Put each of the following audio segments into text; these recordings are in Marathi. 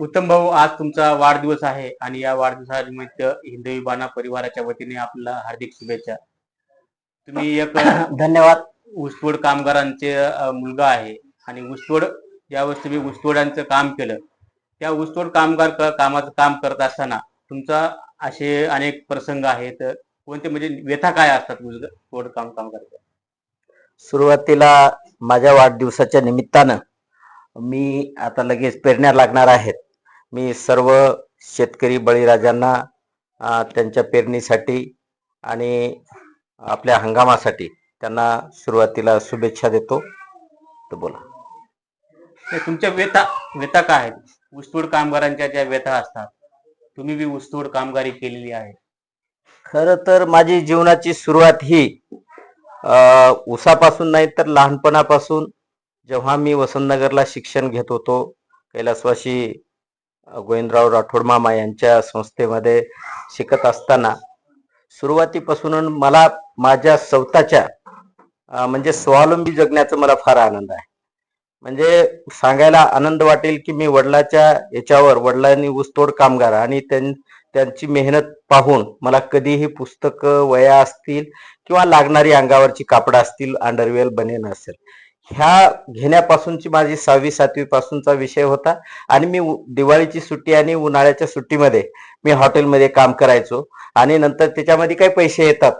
उत्तम भाऊ आज तुमचा वाढदिवस आहे आणि या वाढदिवसानिमित्त हिंदवी बाणा परिवाराच्या वतीने आपल्याला हार्दिक शुभेच्छा. तुम्ही एक धन्यवाद. ऊसतोड कामगारांचे अ, मुलगा आहे आणि ऊसतोड ज्यावेळेस तुम्ही ऊसतोडांचं काम केलं. त्या ऊसतोड कामगार क- कामाचं काम करत असताना तुमचा असे अनेक प्रसंग आहेत. कोणते म्हणजे व्यथा काय असतात ऊसतोड काम कामगार सुरुवातीला माझ्या वाढदिवसाच्या निमित्तानं मी आता लगेच पेरण्या लागणार आहेत. मी सर्व शेतकरी बळीराजांना त्यांच्या पेरणीसाठी आणि आपल्या हंगामासाठी त्यांना सुरुवातीला शुभेच्छा देतो. तर बोला. तुमच्या व्यथा व्यथा काय आहेत? ऊसतोड कामगारांच्या ज्या व्यथा असतात तुम्ही बी ऊसतोड कामगारी केलेली आहे. खरं तर माझी जीवनाची सुरुवात ही ऊसापासून नाही तर लहानपणापासून जेव्हा मी वसंतनगरला शिक्षण घेत होतो कैलासवासी अं, गोविंदराव राठोड मामा यांच्या संस्थेमध्ये शिकत असताना सुरुवातीपासून मला माझ्या स्वतःच्या म्हणजे स्वावलंबी जगण्याचा मला फार आनंद आहे. म्हणजे सांगायला आनंद वाटेल की मी वडिलाच्या याच्यावर वडिलांनी ऊसतोड कामगार आणि त्यां त्यांची मेहनत पाहून मला कधीही पुस्तकं वया असतील किंवा लागणारी अंगावरची कापडं असतील अंडरवेल बनेन असेल. ह्या घेण्यापासूनची माझी सहावी सातवी पासूनचा विषय होता. आणि मी दिवाळीची सुट्टी आणि उन्हाळ्याच्या सुट्टीमध्ये मी हॉटेलमध्ये काम करायचो. आणि नंतर त्याच्यामध्ये काही पैसे येतात.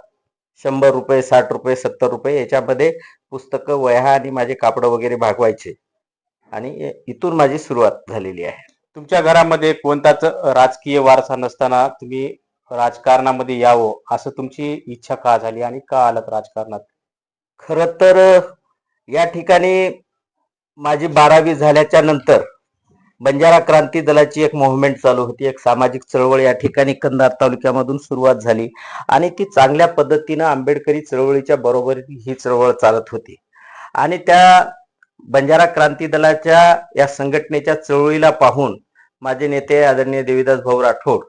शंभर रुपये साठ रुपये सत्तर रुपये याच्यामध्ये पुस्तकं वह्या आणि माझे कापडं वगैरे भागवायचे. आणि इथून माझी सुरुवात झालेली आहे. तुमच्या घरामध्ये कोणताच राजकीय वारसा नसताना तुम्ही राजकारणामध्ये यावं असं तुमची इच्छा का झाली आणि का आलात राजकारणात? खर तर या ठिकाणी माझी बारावी झाल्याच्यानंतर बंजारा क्रांती दलाची एक मुव्हमेंट चालू होती. एक सामाजिक चळवळ या ठिकाणी कंधार तालुक्यामधून सुरुवात झाली आणि ती चांगल्या पद्धतीनं आंबेडकरी चळवळीच्या बरोबरीने ही चळवळ चालत होती. आणि त्या बंजारा क्रांती दलाच्या या संघटनेच्या चळवळीला पाहून माझे नेते आदरणीय देवीदास भाऊ राठोड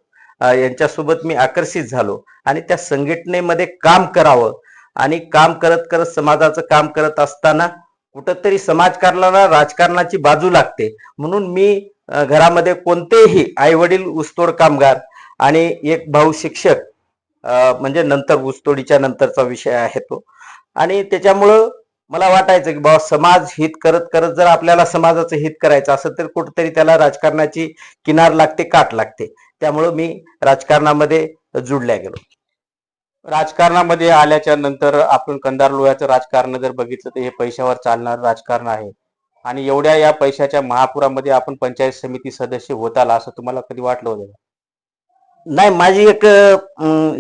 यांच्यासोबत मी आकर्षित झालो आणि त्या संघटनेमध्ये काम करावं आणि काम करत करत समाजाचं काम करत असताना कुठंतरी समाजकारणाला राजकारणाची बाजू लागते. म्हणून मी घरामध्ये कोणतेही आई वडील ऊसतोड कामगार आणि एक भाऊ शिक्षक म्हणजे नंतर ऊसतोडीच्या नंतरचा विषय आहे तो. आणि त्याच्यामुळं मला वाटायचं की बाबा समाज हित करत करत जर आपल्याला समाजाचं हित करायचं असेल तर कुठंतरी त्याला राजकारणाची किनार लागते काट लागते. त्यामुळं मी राजकारणामध्ये जुडल्या गेलो. राजकारणामध्ये आल्याच्यानंतर आपण कंधार लोह्याचं राजकारण जर बघितलं तर हे पैशावर चालणार राजकारण आहे. आणि एवढ्या या पैशाच्या महापुरामध्ये आपण पंचायत समिती सदस्य होत आला असं तुम्हाला कधी वाटलं होतं? नाही माझी एक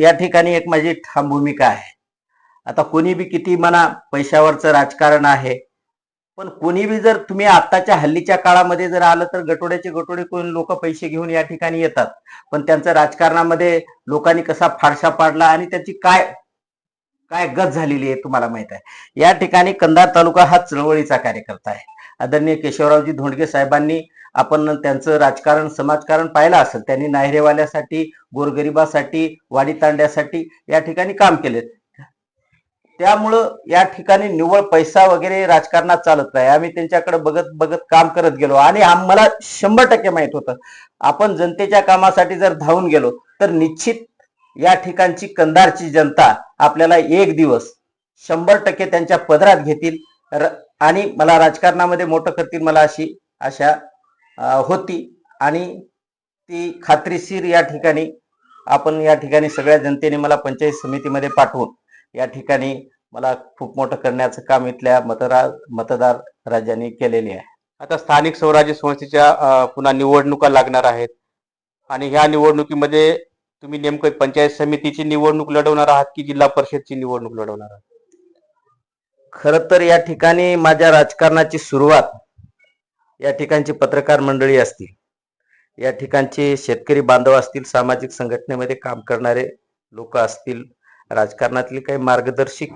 या ठिकाणी एक माझी ठाम भूमिका आहे. आता कोणी बी किती म्हणा पैशावरचं राजकारण आहे पण कोणी बी जर तुम्ही आताच्या हल्लीच्या काळामध्ये जर आलं तर गटोड्याचे गटोडे कोण लोक पैसे घेऊन या ठिकाणी येतात. पण त्यांचं राजकारणामध्ये लोकांनी कसा फारशा पाडला आणि त्याची काय काय गत झालेली आहे तुम्हाला माहीत आहे. या ठिकाणी कंधार तालुका हा चळवळीचा कार्यकर्ता आहे. आदरणीय केशवरावजी धोंडगे साहेबांनी आपण त्यांचं राजकारण समाजकारण पाहिलं असेल त्यांनी नायरेवाल्यासाठी गोरगरिबासाठी वाडी तांड्यासाठी या ठिकाणी काम केले त्यामुळं या ठिकाणी निव्वळ पैसा वगैरे राजकारणात चालत नाही. आम्ही त्यांच्याकडे बघत बघत काम करत गेलो. आणि आम्हाला शंभर टक्के माहीत होतं आपण जनतेच्या कामासाठी जर धावून गेलो तर निश्चित या ठिकाणची कंधारची जनता आपल्याला एक दिवस शंभर टक्के त्यांच्या पदरात घेतील. र- आणि मला राजकारणामध्ये मोठं करतील मला अशी आशा होती. आणि ती खात्रीशीर या ठिकाणी आपण या ठिकाणी सगळ्या जनतेने मला पंचायत समितीमध्ये पाठवून या ठिकाणी मला खूप मोठं करण्याचं काम इथल्या मतदार मतदार राज्यांनी केलेले आहे. आता स्थानिक स्वराज्य संस्थेच्या पुन्हा निवडणुका लागणार आहेत. आणि ह्या निवडणुकीमध्ये तुम्ही नेमकं पंचायत समितीची निवडणूक लढवणार आहात की जिल्हा परिषदची निवडणूक लढवणार आहात? खर तर या ठिकाणी माझ्या राजकारणाची सुरुवात या ठिकाणची पत्रकार मंडळी असतील या ठिकाणचे शेतकरी बांधव असतील सामाजिक संघटनेमध्ये काम करणारे लोक असतील राजकारणातले काही मार्गदर्शक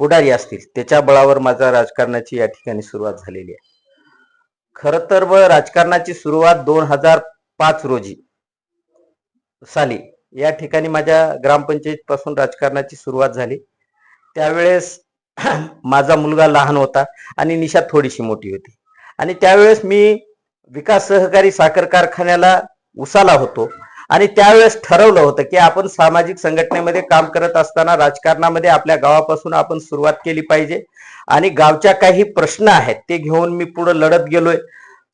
पुढारी असतील त्याच्या बळावर माझा राजकारणाची या ठिकाणी सुरुवात झालेली आहे. खर तर व राजकारणाची सुरुवात दोन हजार पाच रोजी साली या ठिकाणी माझ्या ग्रामपंचायत पासून राजकारणाची सुरुवात झाली. त्यावेळेस माझा मुलगा लहान होता आणि निशा थोडीशी मोठी होती. आणि त्यावेळेस मी विकास सहकारी साखर कारखान्याला उसाला होतो. आणि त्यावेळेस ठरवलं होतं की आपण सामाजिक संघटनेमध्ये काम करत असताना राजकारणामध्ये आपल्या गावापासून आपण सुरुवात केली पाहिजे. आणि गावच्या काही प्रश्न आहेत ते घेऊन मी पुढे लढत गेलोय.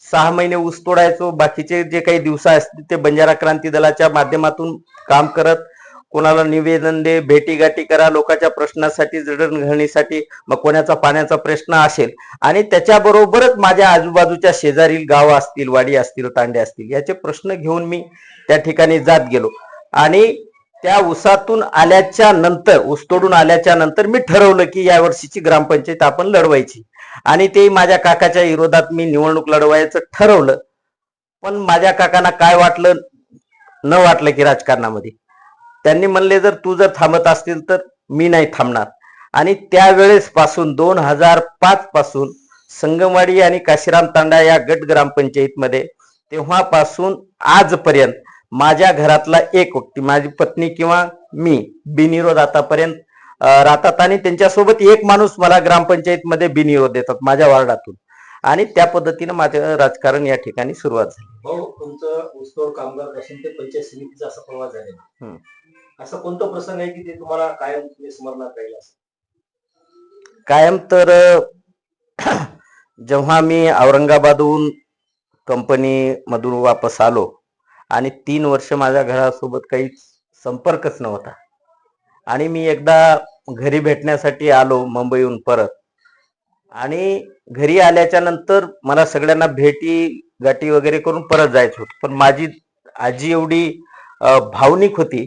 सहा महिने ऊस तोडायचो बाकीचे जे काही दिवस असतील ते बंजारा क्रांती दलाच्या माध्यमातून काम करत कोणाला निवेदन दे भेटीगाठी करा लोकांच्या प्रश्नासाठी जडणघडणीसाठी मग कोणाचा पाण्याचा प्रश्न असेल. आणि त्याच्याबरोबरच माझ्या आजूबाजूच्या शेजारील गाव असतील वाडी असतील तांडे असतील याचे प्रश्न घेऊन मी त्या ठिकाणी जात गेलो. आणि त्या उसातून आल्याच्यानंतर ऊस तोडून आल्याच्यानंतर मी ठरवलं की या वर्षीची ग्रामपंचायत आपण लढवायची. आणि ते माझ्या काकाच्या विरोधात मी निवडणूक लढवायचं ठरवलं. पण माझ्या काकांना काय वाटलं? न वाटलं की राजकारणामध्ये. त्यांनी म्हणले जर तू जर थांबत असतील तर मी नाही थांबणार. आणि त्यावेळेस पासून दोन हजार पाच पासून संगमवाडी आणि काशीराम तांडा या गट ग्रामपंचायतीमध्ये तेव्हापासून आजपर्यंत माझ्या घरातला एक व्यक्ती माझी पत्नी किंवा मी बिनविरोध आतापर्यंत राहतात आणि त्यांच्यासोबत एक माणूस मला ग्रामपंचायतीमध्ये बिनविरोध देतात माझ्या वार्डातून. आणि त्या पद्धतीनं माझं राजकारण या ठिकाणी सुरुवात झाली. भाऊ तुमचं ऊसतोड कामगारपासून ते पंचायत समितीचा असा प्रवास झालेला. असा कोणता प्रसंग आहे की ते तुम्हाला कायम तुम्ही स्मरणात राहील असं कायम तर जेव्हा मी औरंगाबादहून कंपनी मधून वापस आलो आणि तीन वर्ष माझ्या घरासोबत काही संपर्कच नव्हता. आणि मी एकदा घरी भेटण्यासाठी आलो मुंबईहून परत. आणि घरी आल्याच्यानंतर मला सगळ्यांना भेटी गाठी वगैरे करून परत जायचं होतं. पण माझी आजी एवढी भावनिक होती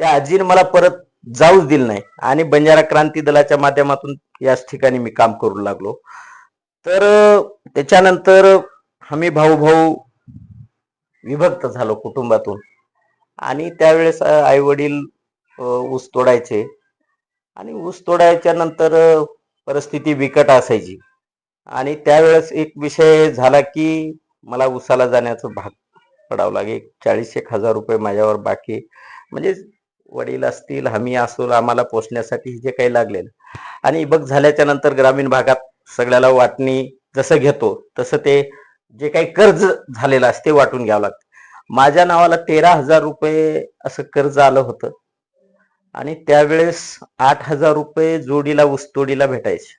त्या आजीने मला परत जाऊच दिलं नाही. आणि बंजारा क्रांती दलाच्या माध्यमातून याच ठिकाणी मी काम करू लागलो. तर त्याच्यानंतर आम्ही भाऊ भाऊ विभक्त झालो कुटुंबातून. आणि त्यावेळेस आई वडील ऊस तोडायचे. आणि ऊस तोडायच्या नंतर परिस्थिती बिकट असायची. आणि त्यावेळेस एक विषय झाला की मला उसाला जाण्याचं भाग पडावं लागे चाळीस एक हजार रुपये माझ्यावर बाकी म्हणजे वडील असतील हमी असो आम्हाला पोचण्यासाठी जे काही लागलेलं. आणि बघ झाल्याच्यानंतर ग्रामीण भागात सगळ्याला वाटणी जसं घेतो तसं ते जे काही कर्ज झालेलं असते ते वाटून घ्यावं लागतं. माझ्या नावाला तेरा हजार रुपये असं कर्ज आलं होतं. आणि त्यावेळेस आठ हजार रुपये जोडीला ऊसतोडीला भेटायचे.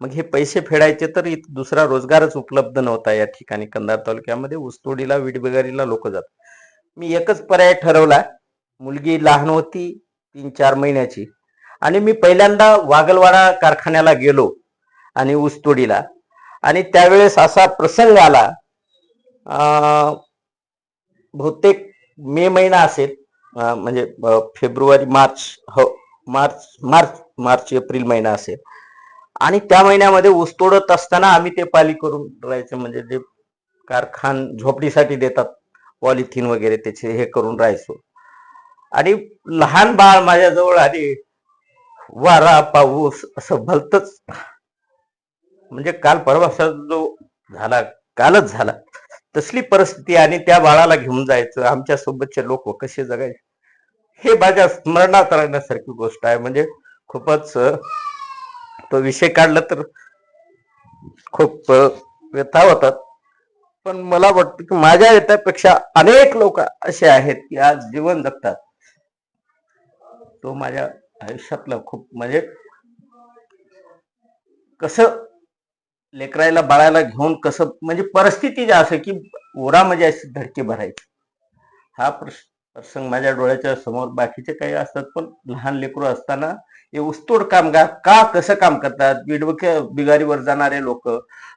मग हे पैसे फेडायचे तर इथं दुसरा रोजगारच उपलब्ध नव्हता या ठिकाणी. कंधार तालुक्यामध्ये ऊसतोडीला विटबिगारीला लोक जात मी एकच पर्याय ठरवला मुलगी लहान होती तीन चार महिन्याची. आणि मी पहिल्यांदा वागलवाडा कारखान्याला गेलो आणि ऊसतोडीला आणि त्यावेळेस असा प्रसंग आला बहुतेक मे महिना असेल म्हणजे फेब्रुवारी मार्च हो मार्च मार्च मार्च एप्रिल महिना असेल. आणि त्या महिन्यामध्ये ऊस तोडत असताना आम्ही ते पाली करून राहायचं म्हणजे जे कारखान झोपडीसाठी देतात पॉलिथिन वगैरे त्याचे हे करून राहायचो. आणि लहान बाळ माझ्याजवळ आली वारा पाऊस असं भलतच. म्हणजे काल परवाचा जो झाला कालच झाला. तसली परिस्थिती आणि त्या बाळाला घेऊन जायचं आमच्या सोबतचे लोक कसे जगायचे हे माझ्या स्मरणात राहण्यासारखी गोष्ट आहे. म्हणजे खूपच तो विषय काढला तर खूप व्यथा होतात. पण मला वाटतं की माझ्या येत्यापेक्षा अनेक लोक असे आहेत की आज जीवन जगतात. तो माझ्या आयुष्यातला खूप म्हणजे कसं लेकरायला बाळाला घेऊन कसं म्हणजे परिस्थिती जी असं की ओरामध्ये म्हणजे अशी धडकी भरायची. हा प्रस- प्रसंग माझ्या डोळ्याच्या समोर बाकीचे काही असतात पण लहान लेकरू असताना हे उस्तोड कामगार का कसं काम करतात? बिडवक्या बिगारीवर जाणारे लोक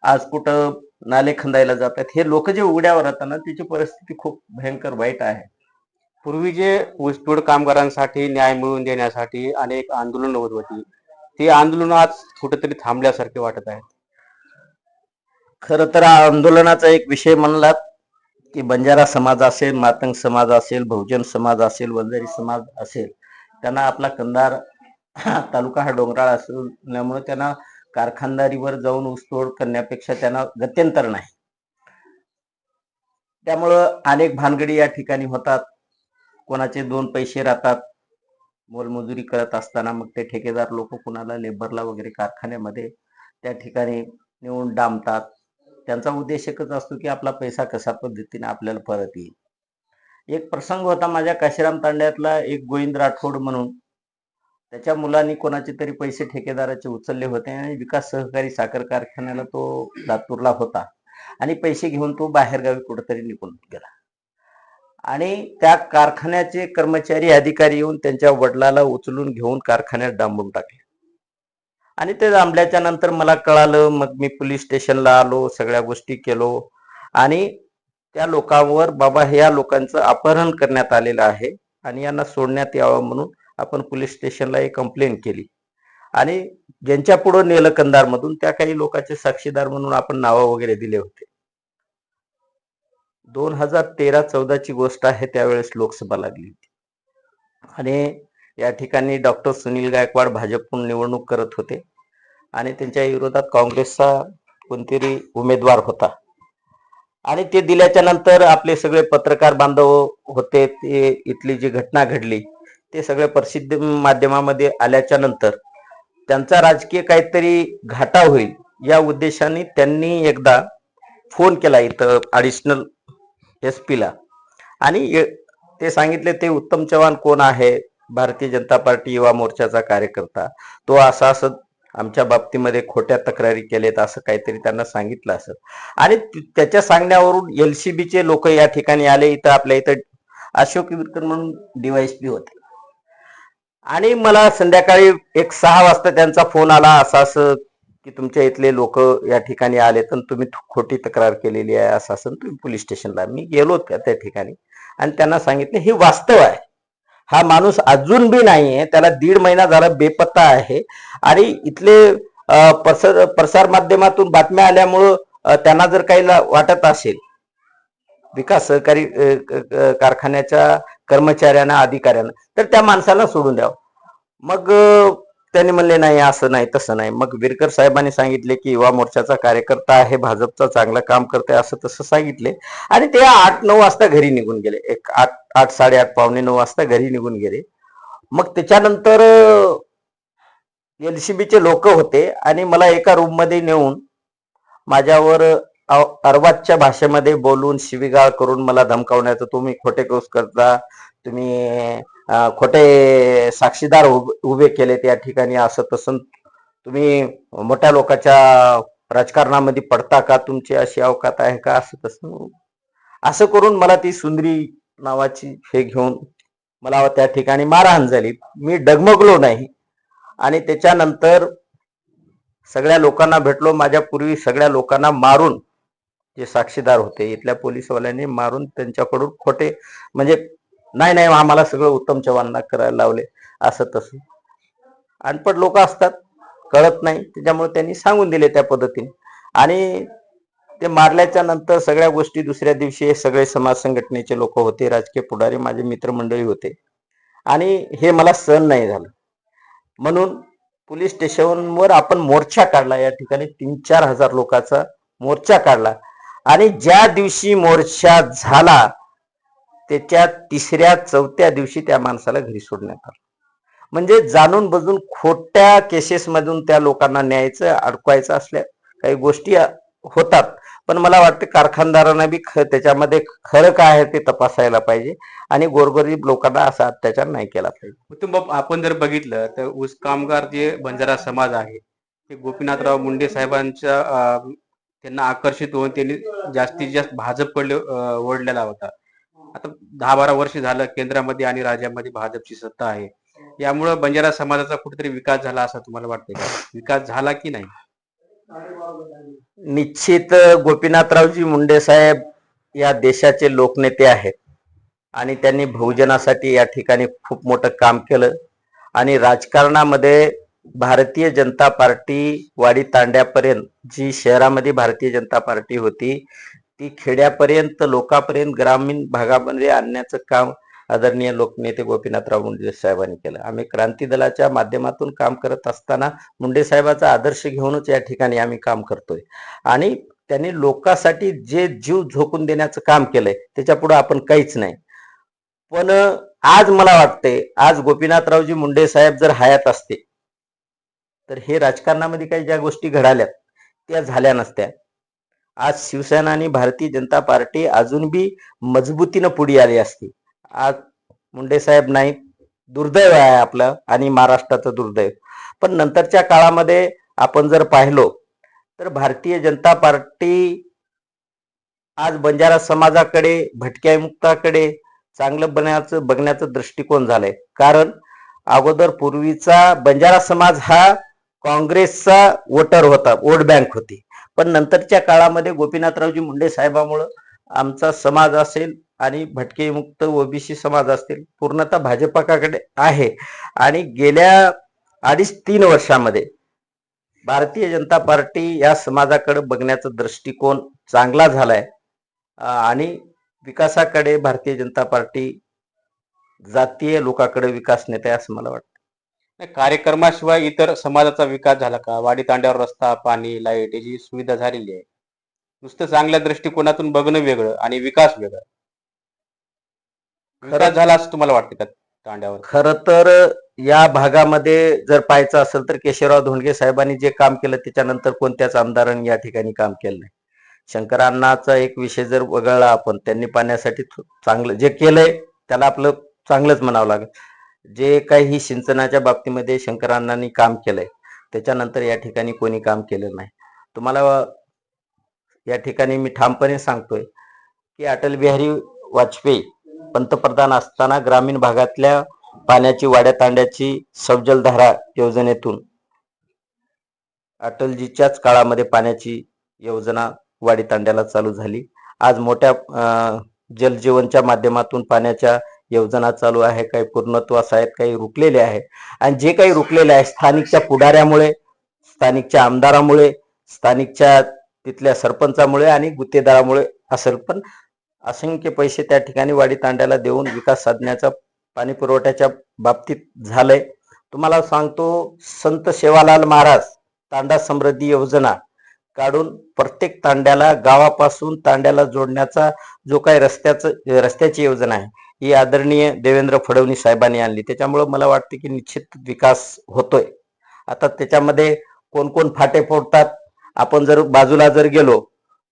आज कुठं नाले खंदायला जातात? हे लोक जे उघड्यावर राहतात ना त्याची परिस्थिती खूप भयंकर वाईट आहे. पूर्वी जे ऊसतोड कामगारांसाठी न्याय मिळवून देण्यासाठी अनेक आंदोलन होत होती ती आंदोलन आज कुठेतरी थांबल्यासारखे वाटत आहे खर तर आंदोलनाचा एक विषय म्हणलात की बंजारा समाज असेल मातंग समाज असेल बहुजन समाज असेल वंजारी समाज असेल त्यांना आपला कंधार तालुका हा डोंगराळ असल्यामुळे त्यांना कारखानदारीवर जाऊन ऊसतोड करण्यापेक्षा त्यांना गत्यंतर नाही. त्यामुळं अनेक भानगडी या ठिकाणी होतात. कोणाचे दोन पैसे राहतात मोलमजुरी करत असताना मग ते ठेकेदार लोक कुणाला लेबरला वगैरे कारखान्यामध्ये त्या ठिकाणी नेऊन डांबतात. त्यांचा उद्देश एकच असतो की आपला पैसा कशा पद्धतीने आपल्याला परत येईल. एक प्रसंग होता माझ्या काशीराम तांड्यातला एक गोविंद राठोड म्हणून. त्याच्या मुलांनी कोणाचे तरी पैसे ठेकेदाराचे उचलले होते आणि विकास सहकारी साखर कारखान्याला तो लातूरला होता. आणि पैसे घेऊन तो बाहेरगावी कुठेतरी निघून गेला. आणि त्या कारखान्याचे कर्मचारी अधिकारी येऊन त्यांच्या वडिलाला उचलून घेऊन कारखान्यात डांबून टाकले. आणि ते डांबल्याच्या नंतर मला कळालं मग मी पोलीस स्टेशनला आलो सगळ्या गोष्टी केलो. आणि त्या लोकांवर बाबा ह्या लोकांचं अपहरण करण्यात आलेलं आहे आणि यांना सोडण्यात यावं म्हणून आपण पोलीस स्टेशनला एक कंप्लेंट केली. आणि ज्यांच्या पुढं नेलं कंधारमधून त्या काही लोकांचे साक्षीदार म्हणून आपण नावं वगैरे दिले होते. दोन हजार तेरा चौदाची गोष्ट आहे त्यावेळेस लोकसभा लागली होती. आणि या ठिकाणी डॉक्टर सुनील गायकवाड भाजपकडून निवडणूक करत होते. आणि त्यांच्या विरोधात काँग्रेसचा कोणतरी उमेदवार होता. आणि ते दिल्याच्या नंतर आपले सगळे पत्रकार बांधव होते ते इथली जी घटना घडली ते सगळे प्रसिद्ध माध्यमामध्ये आल्याच्यानंतर त्यांचा राजकीय काहीतरी घाटा होईल या उद्देशाने त्यांनी एकदा फोन केला इथं ॲडिशनल एस पीला आणि ते सांगितले ते उत्तम चव्हाण कोण आहे? भारतीय जनता पार्टी युवा मोर्चाचा कार्यकर्ता. तो असा असं आमच्या बाबतीमध्ये खोट्या तक्रारी केलेत असं काहीतरी त्यांना सांगितलं असत. आणि त्याच्या सांगण्यावरून एलसीबीचे लोक या ठिकाणी आले इथं आपल्या इथं अशोक विरकर म्हणून डीवायसपी होते. आणि मला संध्याकाळी एक सहा वाजता त्यांचा फोन आला असं असं की तुमच्या इथले लोक या ठिकाणी आले तर तुम्ही खोटी तक्रार केलेली आहे असं असं तुम्ही पोलीस स्टेशनला. मी गेलो त्या त्या ठिकाणी आणि त्यांना सांगितले हे वास्तव आहे. हा माणूस अजून बी नाही आहे त्याला दीड महिना झाला बेपत्ता आहे. आणि इथले प्रसार प्रसार माध्यमातून बातम्या आल्यामुळं त्यांना जर काही वाटत असेल विकास सहकारी कारखान्याच्या कर्मचाऱ्यांना अधिकाऱ्यांना तर त्या माणसाला सोडून द्यावं. मग त्यांनी म्हणले नाही असं नाही तसं नाही. मग विरकर साहेबांनी सांगितले की युवा मोर्चाचा कार्यकर्ता आहे भाजपचा चांगलं काम करते असं तसं सांगितले. आणि ते आठ नऊ वाजता घरी निघून गेले. एक आठ आठ साडेआठ पावणे नऊ वाजता घरी निघून गेले. मग त्याच्यानंतर एलसीबीचे लोक होते आणि मला एका रूममध्ये नेऊन माझ्यावर अ- अर्वातच्या भाषेमध्ये बोलून शिवीगाळ करून मला धमकावण्याचं तुम्ही खोटे केस करता तुम्ही खोटे साक्षीदार उभ- उभे केले त्या ठिकाणी असं तसं तुम्ही मोठ्या लोकांच्या राजकारणामध्ये पडता का? तुमची अशी अवकात आहे का? असं तसं. असं करून मला ती सुंदरी नावाची हे घेऊन मला त्या ठिकाणी मारहाण झाली. मी डगमगलो नाही. आणि त्याच्यानंतर सगळ्या लोकांना भेटलो. माझ्या पूर्वी सगळ्या लोकांना मारून जे साक्षीदार होते इथल्या पोलीसवाल्यांनी मारून त्यांच्याकडून खोटे म्हणजे नाही नाही आम्हाला सगळं उत्तम चव्हाणना करायला लावले. असं तसं. अनपड लोक असतात. कळत नाही. त्याच्यामुळे त्यांनी सांगून दिले त्या पद्धतीने. आणि ते मारल्याच्या नंतर सगळ्या गोष्टी दुसऱ्या दिवशी हे सगळे समाज संघटनेचे लोक होते. राजकीय पुढारी माझे मित्रमंडळी होते. आणि हे मला सहन नाही झालं. म्हणून पोलीस स्टेशनवर आपण मोर्चा काढला. या ठिकाणी तीन चार हजार लोकांचा मोर्चा काढला. आणि ज्या दिवशी मोर्चा झाला त्याच्या तिसऱ्या चौथ्या दिवशी त्या माणसाला घरी सोडण्यात आलं. म्हणजे जाणून बजून खोट्या केसेस मधून त्या लोकांना न्यायचं अडकवायचं असल्या काही गोष्टी होतात. पण मला वाटतं कारखानदारांना बी ख- त्याच्यामध्ये खरं काय आहे ते तपासायला पाहिजे आणि गोरगरीब लोकांना असा अत्याचार नाही केला पाहिजे. आपण जर बघितलं तर ऊस कामगार जे बंजारा समाज आहे ते गोपीनाथराव मुंडे साहेबांच्या त्यांना आकर्षित होऊन त्यांनी जास्तीत जास्त भाजपकडे अं, वळलेला होता. आता दहा बारा वर्ष झालं केंद्रामध्ये आणि राज्यामध्ये भाजपची सत्ता आहे. यामुळं बंजारा समाजाचा कुठेतरी विकास झाला असं तुम्हाला वाटतंय का? विकास झाला की नाही? निश्चित गोपीनाथरावजी मुंडे साहेब या देशाचे लोकनेते आहेत. आणि त्यांनी बहुजनासाठी या ठिकाणी खूप मोठं काम केलं. आणि राजकारणामध्ये भारतीय जनता पार्टी वाडी तांड्यापर्यंत जी शहरामध्ये भारतीय जनता पार्टी होती ती खेड्यापर्यंत लोकांपर्यंत ग्रामीण भागामध्ये आणण्याचं काम आदरणीय लोकनेते गोपीनाथराव मुंडे साहेबांनी केलं. आम्ही क्रांती दलाच्या माध्यमातून काम करत असताना मुंडे साहेबाचा आदर्श घेऊनच या ठिकाणी आम्ही काम करतोय. आणि त्यांनी लोकांसाठी जे जीव झोकून देण्याचं काम केलंय त्याच्या पुढे आपण काहीच नाही. पण आज मला वाटते आज गोपीनाथरावजी मुंडे साहेब जर हयात असते तर हे राजकारणामध्ये काही ज्या गोष्टी घडाल्यात त्या झाल्या नसत्या. आज शिवसेना आणि भारतीय जनता पार्टी अजून बी मजबूतीनं पुढे आली असती. आज मुंडे साहेब नाही दुर्दैव आहे आपलं आणि महाराष्ट्राचं दुर्दैव. पण नंतरच्या काळामध्ये आपण जर पाहिलो तर भारतीय जनता पार्टी आज बंजारा समाजाकडे भटक्या मुक्ताकडे चांगलं बनण्याचं बघण्याचं दृष्टिकोन झालंय. कारण अगोदर पूर्वीचा बंजारा समाज हा काँग्रेसचा वोटर होता वोट बँक होती. पण नंतरच्या काळामध्ये गोपीनाथरावजी मुंडे साहेबामुळं आमचा समाज असेल आणि भटके मुक्त ओबीसी समाज असतील पूर्णतः भाजपाकडे आहे. आणि गेल्या अडीच तीन वर्षामध्ये भारतीय जनता पार्टी या समाजाकडे बघण्याचा दृष्टिकोन चांगला झालाय. आणि विकासाकडे भारतीय जनता पार्टी जातीय लोकांकडे विकास नेते असं मला वाटतं. नाही, कार्यक्रमाशिवाय इतर समाजाचा विकास झाला का? वाडी तांड्यावर रस्ता पाणी लाइट याची सुविधा झालेली आहे. नुसतं चांगल्या दृष्टिकोनातून बघणं वेगळं आणि विकास वेगळा. विकास झाला असं तुम्हाला वाटतं का तांड्यावर? खर तर या भागामध्ये जर पाहायचं असेल तर केशवराव धोंडगे साहेबांनी जे काम केलं त्याच्यानंतर कोणत्याच आमदारांनी या ठिकाणी काम केलं नाही. शंकरांनाचा एक विषय जर वगळला आपण त्यांनी पाण्यासाठी चांगलं जे केलंय त्याला आपलं चांगलंच म्हणावं लागेल. जे काही सिंचनाच्या बाबतीमध्ये शंकरांनांनी काम केलंय त्याच्यानंतर या ठिकाणी कोणी काम केलं नाही. तुम्हाला या ठिकाणी मी ठामपणे सांगतोय की अटल बिहारी वाजपेयी पंतप्रधान असताना ग्रामीण भागातल्या पाण्याची वाड्या तांड्याची योजनेतून अटलजीच्याच काळामध्ये पाण्याची योजना वाडीतांड्याला चालू झाली. आज मोठ्या अं, जलजीवनच्या माध्यमातून पाण्याच्या योजना चालू आहे काही पूर्णत्वास आहेत काही रुकलेले आहे. आणि जे काही रुकलेले आहे स्थानिकच्या पुढाऱ्यामुळे स्थानिकच्या आमदारामुळे स्थानिकच्या तिथल्या सरपंचामुळे आणि गुत्तेदारामुळे असेल पण असंख्य पैसे त्या ठिकाणी वाडी तांड्याला देऊन विकास साधण्याचा पाणी पुरवठ्याच्या बाबतीत झालंय. तुम्हाला सांगतो संत सेवालाल महाराज तांडा समृद्धी योजना काढून प्रत्येक तांड्याला गावापासून तांड्याला जोडण्याचा जो काही रस्त्याचं रस्त्याची योजना आहे ही आदरणीय देवेंद्र फडणवीस साहेबांनी आणली. त्याच्यामुळं मला वाटतं की निश्चित विकास होतोय. आता त्याच्यामध्ये कोण कोण फाटे फोडतात? आपण जर बाजूला जर गेलो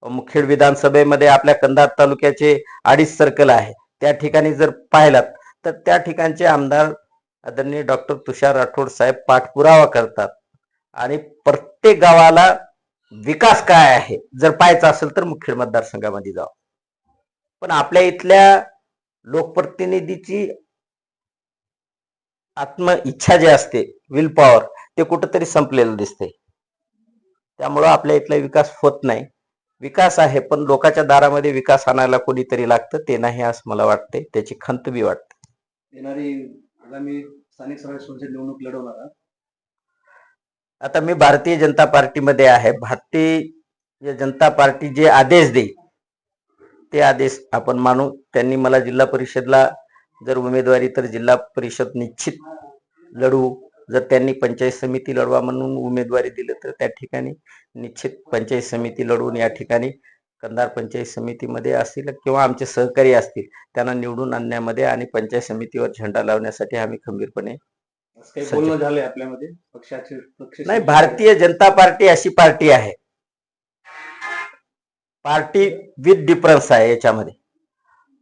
मुखेड विधानसभेमध्ये आपल्या कंधार तालुक्याचे अडीच सर्कल आहे. त्या ठिकाणी जर पाहिलात तर त्या ठिकाणचे आमदार आदरणीय डॉक्टर तुषार राठोड साहेब पाठपुरावा करतात. आणि प्रत्येक गावाला विकास काय आहे? जर पाहायचा असेल तर मुखेड मतदारसंघामध्ये जावं. पण आपल्या इथल्या लोकप्रतिनिधीची आत्म इच्छा जी असते विल पॉवर ते कुठंतरी संपलेलं दिसते. त्यामुळं आपल्या इथला विकास होत नाही. विकास आहे पण लोकांच्या दारामध्ये विकास आणायला कोणीतरी लागतं ते नाही असं मला वाटते त्याची खंत बी वाटते. येणारी आगामी स्थानिक स्वराज्य निवडणूक लढवणार. आता मी भारतीय जनता पार्टीमध्ये आहे. भारतीय जनता पार्टी जे आदेश देईल ते आदेश आपण मानू. त्यांनी मला जिल्हा परिषदला जर उमेदवारी तर जिल्हा परिषद निश्चित लढवू. जर त्यांनी पंचायत समिती लढवा म्हणून उमेदवारी दिली तर त्या ठिकाणी निश्चित पंचायत समिती लढवून या ठिकाणी कंधार पंचायत समितीमध्ये असतील किंवा आमचे सहकारी असतील त्यांना निवडून आणण्यामध्ये आणि पंचायत समितीवर झेंडा लावण्यासाठी आम्ही खंबीरपणे झालंय आपल्यामध्ये? नाही भारतीय जनता पार्टी अशी पार्टी आहे. पार्टी विथ डिफरन्स आहे याच्यामध्ये.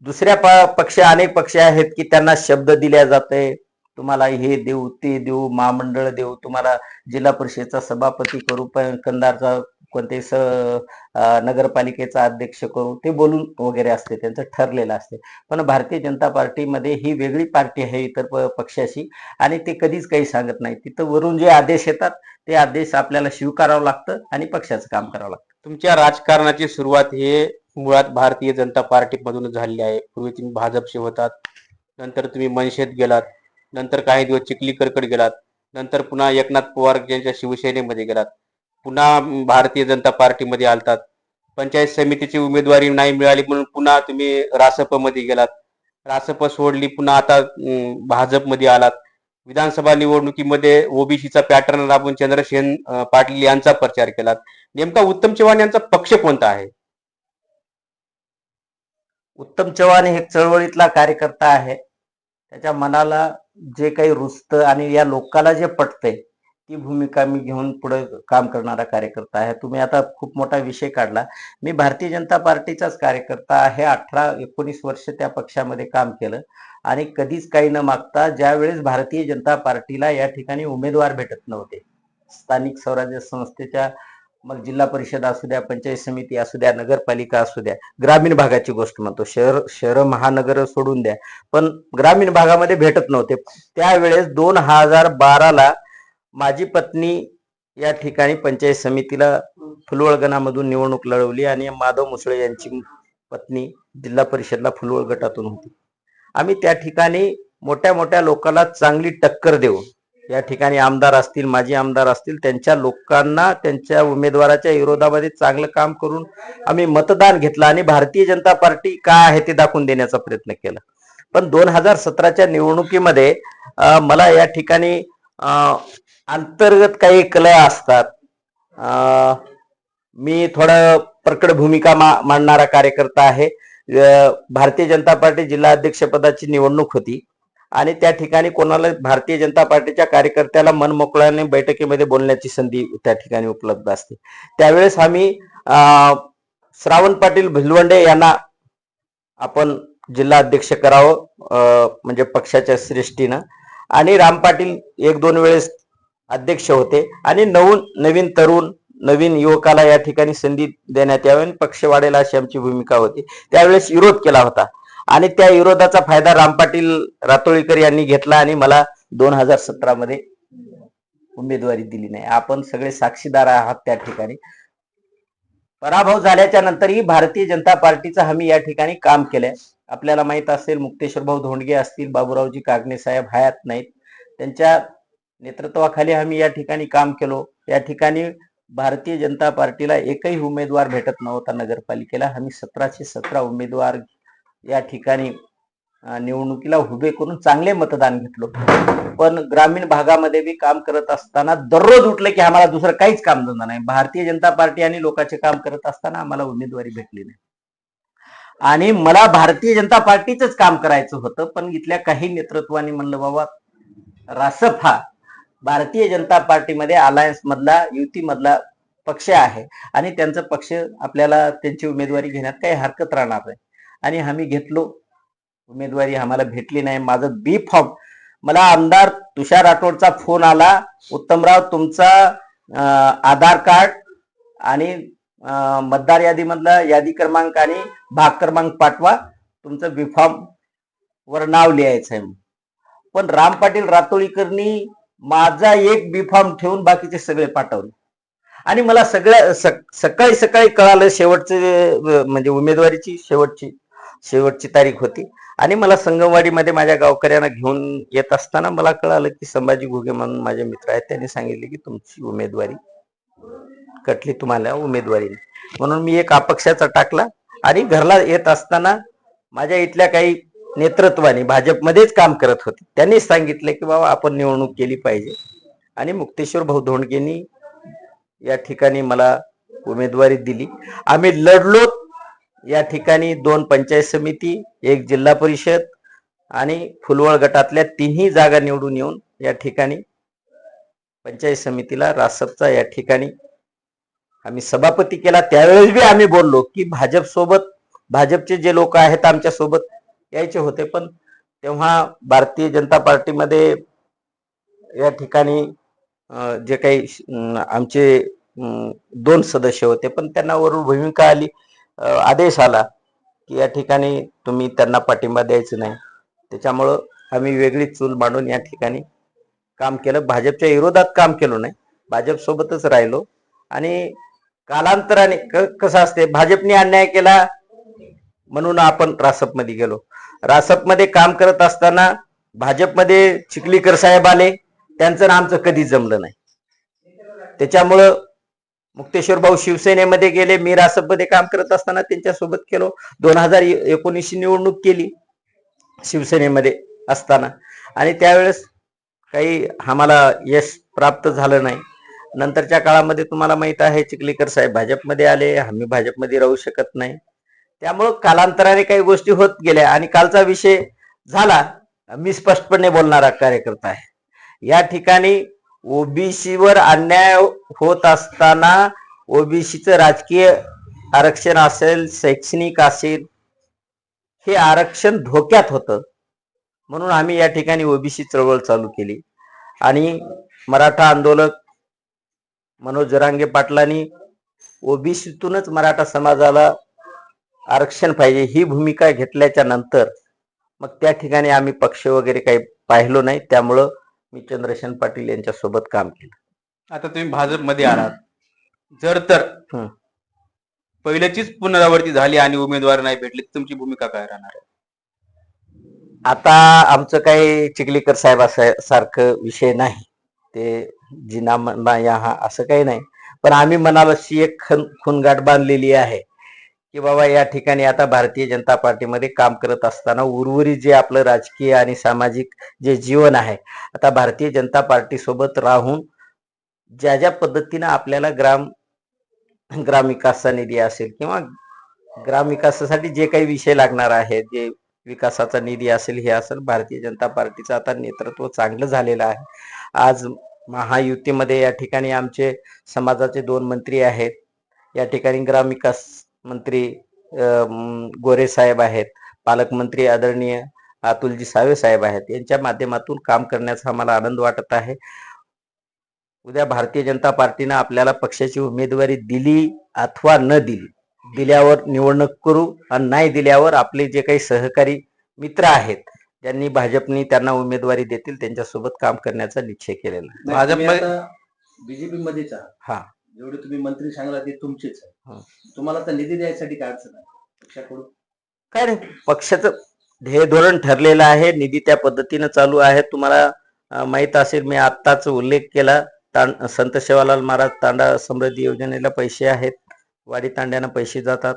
दुसऱ्या प- पक्ष अनेक पक्ष आहेत की त्यांना शब्द दिल्या जाते. तुम्हाला हे देऊ ते देऊ महामंडळ देऊ तुम्हाला जिल्हा परिषदेचा सभापती करू पण कंधारचा कोणते स नगरपालिकेचा अध्यक्ष करू ते बोलून वगैरे असते त्यांचं ठरलेलं असते. पण भारतीय जनता पार्टीमध्ये ही वेगळी पार्टी आहे इतर प- पक्षाशी आणि ते कधीच काही सांगत नाही. तिथं वरून जे आदेश येतात ते आदेश आपल्याला स्वीकारावं लागतं आणि पक्षाचं काम करावं लागतं. तुमच्या राजकारणाची सुरुवात हे मुळात भारतीय जनता पार्टीमधून झाली झालेली आहे. पूर्वी तुम्ही भाजपशी होतात नंतर तुम्ही मनशेत गेलात नंतर काही दिवस चिखलीकरकडे गेलात नंतर पुन्हा एकनाथ पवार यांच्या शिवसेनेमध्ये गेलात. पुन्हा भारतीय जनता पार्टीमध्ये आलतात. पंचायत समितीची उमेदवारी नाही मिळाली म्हणून पुन्हा तुम्ही रासपमध्ये गेलात. रासप सोडली पुन्हा आता भाजपमध्ये आलात. विधानसभा निवडणुकीमध्ये ओबीसीचा पॅटर्न राबून चंद्रसेन पाटील यांचा प्रचार केलात. नेमका उत्तम चव्हाण यांचा पक्ष कोणता आहे? उत्तम चव्हाण हे चळवळीतला कार्यकर्ता आहे. त्याच्या मनाला जे काही रुचतं आणि या लोकाला जे पटतंय ती भूमिका मी घेऊन पुढे काम करणारा कार्यकर्ता आहे. तुम्ही आता खूप मोठा विषय काढला. मी भारतीय जनता पार्टीचाच कार्यकर्ता आहे. अठरा एकोणीस वर्ष त्या पक्षामध्ये काम केलं. आणि कधीच काही न मागता ज्यावेळेस भारतीय जनता पार्टीला या ठिकाणी उमेदवार भेटत नव्हते. स्थानिक स्वराज्य संस्थेच्या मग जिल्हा परिषद असू द्या पंचायत समिती असू द्या नगरपालिका असू द्या ग्रामीण भागाची गोष्ट म्हणतो. शहर शहर महानगर सोडून द्या. पण ग्रामीण भागामध्ये भेटत नव्हते. त्यावेळेस दोन हजार बाराला माझी पत्नी या ठिकाणी पंचायत समितीला फुलवळगणामधून निवडणूक लढवली आणि माधव मुसळे यांची पत्नी जिल्हा परिषदला फुलवळ गटातून होती. आम्ही त्या ठिकाणी मोठ्या मोठ्या लोकांना चांगली टक्कर देऊ या ठिकाणी आमदार असतील माजी आमदार असतील त्यांच्या लोकांना त्यांच्या उमेदवाराच्या विरोधामध्ये चांगलं काम करून आम्ही मतदान घेतलं आणि भारतीय जनता पार्टी काय आहे ते दाखवून देण्याचा प्रयत्न केला. पण दोन हजार सतराच्या निवडणुकीमध्ये मला या ठिकाणी अंतर्गत काही कला असतात. मी थोडं प्रकट भूमिका मा- मांडणारा कार्यकर्ता आहे. भारतीय जनता पार्टी जिल्हा अध्यक्षपदाची निवडणूक होती आणि त्या ठिकाणी कोणाला भारतीय जनता पार्टीच्या कार्यकर्त्याला मन मोकळ्याने बैठकीमध्ये बोलण्याची संधी त्या ठिकाणी उपलब्ध असते. त्यावेळेस आम्ही श्रावण पाटील भिलवंडे यांना आपण जिल्हा अध्यक्ष करावं म्हणजे पक्षाच्या श्रेष्ठीनं. आणि राम पाटील एक दोन वेळेस अध्यक्ष होते. आणि नवून नवीन तरुण नवीन युवकाला या ठिकाणी संधी देण्यात यावी. पक्ष वाढेल अशी आमची भूमिका होती. त्यावेळेस विरोध केला होता. आणि त्या विरोधाचा फायदा राम पाटील रातोळीकर यांनी घेतला आणि मला दोन हजार सतरा मध्ये उमेदवारी दिली नाही. आपण सगळे साक्षीदार आहात त्या ठिकाणी. पराभव झाल्याच्या नंतरही भारतीय जनता पार्टीचं आम्ही या ठिकाणी काम केलंय. आपल्याला माहीत असेल मुक्तेश्वर भाऊ धोंडगे असतील बाबूरावजी कागणे साहेब हयात नाहीत. त्यांच्या नेतृत्वाखाली आम्ही या ठिकाणी काम केलो. या ठिकाणी भारतीय जनता पार्टीला एकही उमेदवार भेटत नव्हता नगरपालिकेला. आम्ही सतराशे सतरा उमेदवार या ठिकाणी निवडणुकीला उभे करून चांगले मतदान घेतलो. पण ग्रामीण भागामध्ये बी काम करत असताना दररोज उठलं की आम्हाला दुसरं काहीच काम धंदा नाही. भारतीय जनता पार्टी आणि लोकांचे काम करत असताना आम्हाला उमेदवारी भेटली नाही. आणि मला भारतीय जनता पार्टीच काम करायचं होतं पण इथल्या काही नेतृत्वाने म्हणलं बाबा रासप हा भारतीय जनता पार्टीमध्ये अलायन्स मधला युती मधला पक्ष आहे. आणि त्यांचा पक्ष आपल्याला त्यांची उमेदवारी घेण्यात काही हरकत राहणार नाही. आणि आम्ही घेतलो. उमेदवारी आम्हाला भेटली नाही. माझं बी फॉर्म मला आमदार तुषार राठोडचा फोन आला. उत्तमराव तुमचा आधार कार्ड आणि मतदार यादीमधला यादी क्रमांक आणि भाग क्रमांक पाठवा. तुमचं बी फॉर्म वर नाव लिहायचं आहे पण राम पाटील रातोळीकरनी माझा एक बी फॉर्म ठेवून बाकीचे सगळे पाठवले. आणि मला सगळ्या सकाळी सकाळी कळालं शेवटचे म्हणजे उमेदवारीची शेवटची शेवटची तारीख होती. आणि मला संगमवाडीमध्ये माझ्या गावकऱ्यांना घेऊन येत असताना मला कळालं की संभाजी घुगे म्हणून माझे मित्र आहेत. त्यांनी सांगितले की तुमची उमेदवारी कटली तुम्हाला उमेदवारी म्हणून मी एक अपक्षाचा टाकला. आणि घरला येत असताना माझ्या इथल्या काही नेतृत्वाने भाजपमध्येच काम करत होते. त्यांनी सांगितले की बाबा आपण निवडणूक केली पाहिजे. आणि मुक्तेश्वर भाऊ धोंडगेंनी या ठिकाणी मला उमेदवारी दिली. आम्ही लढलो या ठिकाणी दोन पंचायत समिती एक जिल्हा परिषद आणि फुलवळ गटातल्या तिन्ही जागा निवडून येऊन या ठिकाणी पंचायत समितीला रासपचा या ठिकाणी आम्ही सभापती केला. त्यावेळेस बी आम्ही बोललो की भाजप सोबत भाजपचे जे लोक आहेत आमच्यासोबत यायचे होते पण तेव्हा भारतीय जनता पार्टीमध्ये या ठिकाणी जे काही आमचे दोन सदस्य होते पण त्यांना वरून भूमिका आली आदेश आला की या ठिकाणी तुम्ही त्यांना पाठिंबा द्यायचं नाही. त्याच्यामुळं आम्ही वेगळी चूल मांडून या ठिकाणी काम केलं. भाजपच्या विरोधात काम केलो नाही. भाजप सोबतच राहिलो. आणि कालांतराने क- कसं असते भाजपने अन्याय केला म्हणून आपण रासपमध्ये गेलो. रासपमध्ये काम करत असताना भाजपमध्ये चिखलीकर साहेब आले त्यांचं ना आमचं कधी जमलं नाही. त्याच्यामुळं मुक्तेश्वर भाऊ शिवसेनेमध्ये गेले मी रासपमध्ये काम करत असताना त्यांच्यासोबत केलो. दोन हजार एकोणीसची निवडणूक केली शिवसेनेमध्ये असताना. आणि त्यावेळेस काही आम्हाला यश प्राप्त झालं नाही. नंतरच्या काळामध्ये तुम्हाला माहीत आहे चिखलीकर साहेब भाजपमध्ये आले आम्ही भाजपमध्ये राहू शकत नाही. त्यामुळं कालांतराने काही गोष्टी होत गेल्या आणि कालचा विषय झाला. मी स्पष्टपणे बोलणारा कार्यकर्ता आहे. या ठिकाणी ओबीसीवर अन्याय होत असताना ओबीसीचं राजकीय आरक्षण असेल शैक्षणिक असेल हे आरक्षण धोक्यात होतं. म्हणून आम्ही या ठिकाणी ओबीसी चळवळ चालू केली. आणि मराठा आंदोलक मनोज जरांगे पाटलांनी ओबीसीतूनच मराठा समाजाला आरक्षण पाहिजे ही भूमिका घेतल्याच्या नंतर मग त्या ठिकाणी आम्ही पक्ष वगैरे काही पाहिलो नाही. त्यामुळं मी चंद्रशेन पाटील यांच्या सोबत काम केलं. आता तुम्ही भाजपमध्ये आलात. जर तर. पहिल्याचीच पुनरावृत्ती झाली आणि उमेदवार नाही भेटले तुमची भूमिका काय राहणार आहे? आता आमचं काही चिखलीकर साहेब असं सारखं विषय नाही. ते जिना या हा असं काही नाही. पण आम्ही मनाला एक खन खुनगाठ बांधलेली आहे. की बाबा या ठिकाणी आता भारतीय जनता पार्टीमध्ये काम करत असताना उर्वरित जे आपलं राजकीय आणि सामाजिक जे जीवन आहे आता भारतीय जनता पार्टीसोबत राहून ज्या ज्या पद्धतीनं आपल्याला ग्राम ग्रामविकासचा निधी असेल किंवा ग्रामविकासासाठी जे काही विषय लागणार आहे जे विकासाचा निधी असेल हे असेल भारतीय जनता पार्टीचं आता नेतृत्व चांगलं झालेलं आहे. आज महायुतीमध्ये या ठिकाणी आमचे समाजाचे दोन मंत्री आहेत. या ठिकाणी ग्रामविकास मंत्री गोरे साहेब आहेत पालकमंत्री आदरणीय अतुलजी सावे साहेब आहेत यांच्या माध्यमातून काम करण्याचा आम्हाला आनंद वाटत आहे उद्या भारतीय जनता पार्टीनं आपल्याला पक्षाची उमेदवारी दिली अथवा न दिली दिल्यावर निवडणूक करू आणि नाही दिल्यावर आपले जे काही सहकारी मित्र आहेत ज्यांनी भाजपनी त्यांना उमेदवारी देतील त्यांच्यासोबत काम करण्याचा निश्चय केलेला आहे भाजपमध्ये- बीजेपी मध्येच आहात हा. जेवढे तुम्ही मंत्री सांगला ते तुमचेच. आहे तुम्हाला तर निधी द्यायसाठी काय अडचण आहे? पक्षाकडून? काय नाही पक्षाचं ध्येय धोरण ठरलेलं आहे निधी त्या पद्धतीनं चालू आहे. तुम्हाला माहीत असेल मी आत्ताच उल्लेख केला तां- संत सेवालाल महाराज तांडा समृद्धी योजनेला पैसे आहेत. वाडी तांड्यानं पैसे जातात.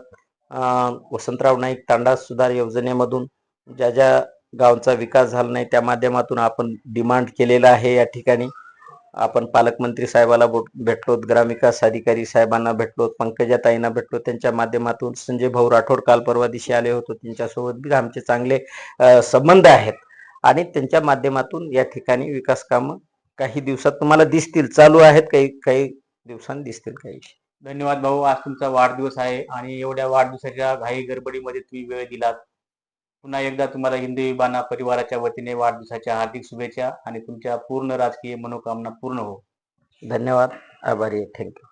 वसंतराव नाईक तांडा सुधार योजनेमधून ज्या ज्या गावचा विकास झाला नाही त्या माध्यमातून आपण डिमांड केलेला आहे या ठिकाणी. आपण पालकमंत्री साहेबाला भेटलोत ग्रामविकास अधिकारी साहेबांना भेटलोत पंकजाताईंना भेटलो त्यांच्या माध्यमातून संजय भाऊ राठोड काल परवा दिवशी आले होते. त्यांच्यासोबत बी आमचे चांगले संबंध आहेत. आणि त्यांच्या माध्यमातून या ठिकाणी विकास कामं काही दिवसात तुम्हाला दिसतील चालू आहेत काही काही दिवसांनी दिसतील काही. धन्यवाद भाऊ. आज तुमचा वाढदिवस आहे आणि एवढ्या वाढदिवसाच्या घाई गडबडीमध्ये तुम्ही वेळ दिलात. पुन्हा एकदा तुम्हाला हिंदू विबाना परिवाराच्या वतीने वाढदिवसाच्या हार्दिक शुभेच्छा आणि तुमच्या पूर्ण राजकीय मनोकामना पूर्ण हो. धन्यवाद. आभारी थँक्यू